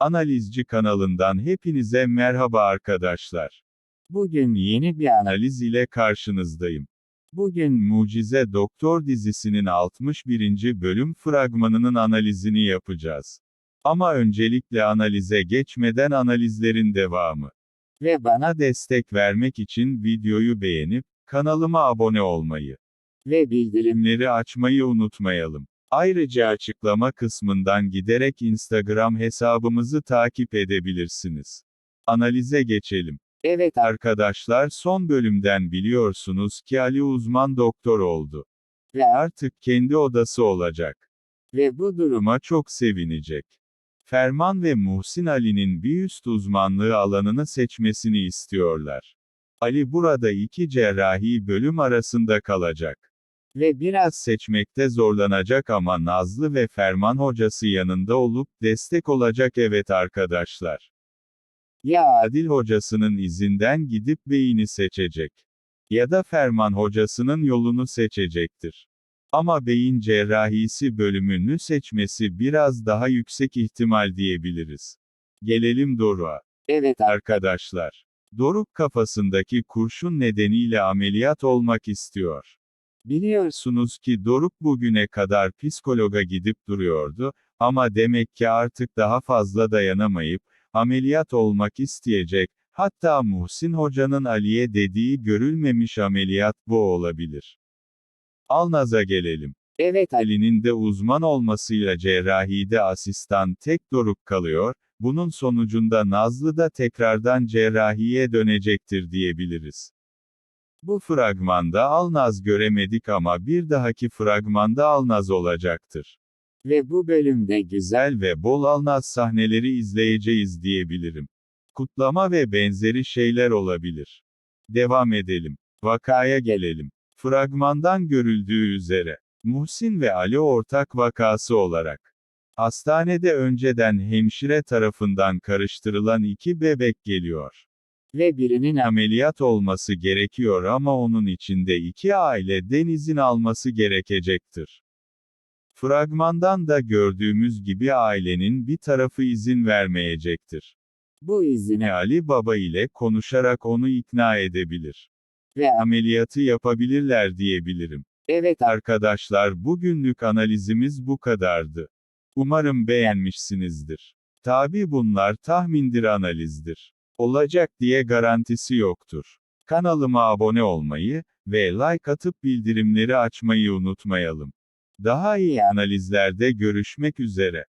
Analizci kanalından hepinize merhaba arkadaşlar. Bugün yeni bir analiz ile karşınızdayım. Bugün Mucize Doktor dizisinin 61. bölüm fragmanının analizini yapacağız. Ama öncelikle analize geçmeden analizlerin devamı ve bana destek vermek için videoyu beğenip kanalıma abone olmayı ve bildirimleri açmayı unutmayalım. Ayrıca açıklama kısmından giderek Instagram hesabımızı takip edebilirsiniz. Analize geçelim. Evet arkadaşlar son bölümden biliyorsunuz ki Ali uzman doktor oldu. Ve artık kendi odası olacak. Ve bu duruma çok sevinecek. Ferman ve Muhsin Ali'nin bir üst uzmanlığı alanını seçmesini istiyorlar. Ali burada iki cerrahi bölüm arasında kalacak. Ve biraz seçmekte zorlanacak ama Nazlı ve Ferman hocası yanında olup destek olacak evet arkadaşlar. Ya Adil hocasının izinden gidip beyni seçecek. Ya da Ferman hocasının yolunu seçecektir. Ama beyin cerrahisi bölümünü seçmesi biraz daha yüksek ihtimal diyebiliriz. Gelelim Doruk'a. Evet arkadaşlar. Doruk kafasındaki kurşun nedeniyle ameliyat olmak istiyor. Biliyorsunuz ki Doruk bugüne kadar psikologa gidip duruyordu, ama demek ki artık daha fazla dayanamayıp, ameliyat olmak isteyecek, hatta Muhsin Hoca'nın Ali'ye dediği görülmemiş ameliyat bu olabilir. Alnaz'a gelelim. Evet Ali'nin de uzman olmasıyla cerrahide asistan tek Doruk kalıyor, bunun sonucunda Nazlı da tekrardan cerrahiye dönecektir diyebiliriz. Bu fragmanda Alnaz göremedik ama bir dahaki fragmanda Alnaz olacaktır. Ve bu bölümde güzel ve bol Alnaz sahneleri izleyeceğiz diyebilirim. Kutlama ve benzeri şeyler olabilir. Devam edelim. Vakaya gelelim. Fragmandan görüldüğü üzere, Muhsin ve Ali ortak vakası olarak. Hastanede önceden hemşire tarafından karıştırılan iki bebek geliyor. Ve birinin ameliyat olması gerekiyor ama onun içinde iki aileden izin alması gerekecektir. Fragmandan da gördüğümüz gibi ailenin bir tarafı izin vermeyecektir. Bu izini Ali Baba ile konuşarak onu ikna edebilir. Ve ameliyatı yapabilirler diyebilirim. Evet arkadaşlar bugünlük analizimiz bu kadardı. Umarım beğenmişsinizdir. Tabi bunlar tahmindir analizdir. Olacak diye garantisi yoktur. Kanalıma abone olmayı ve like atıp bildirimleri açmayı unutmayalım. Daha iyi analizlerde görüşmek üzere.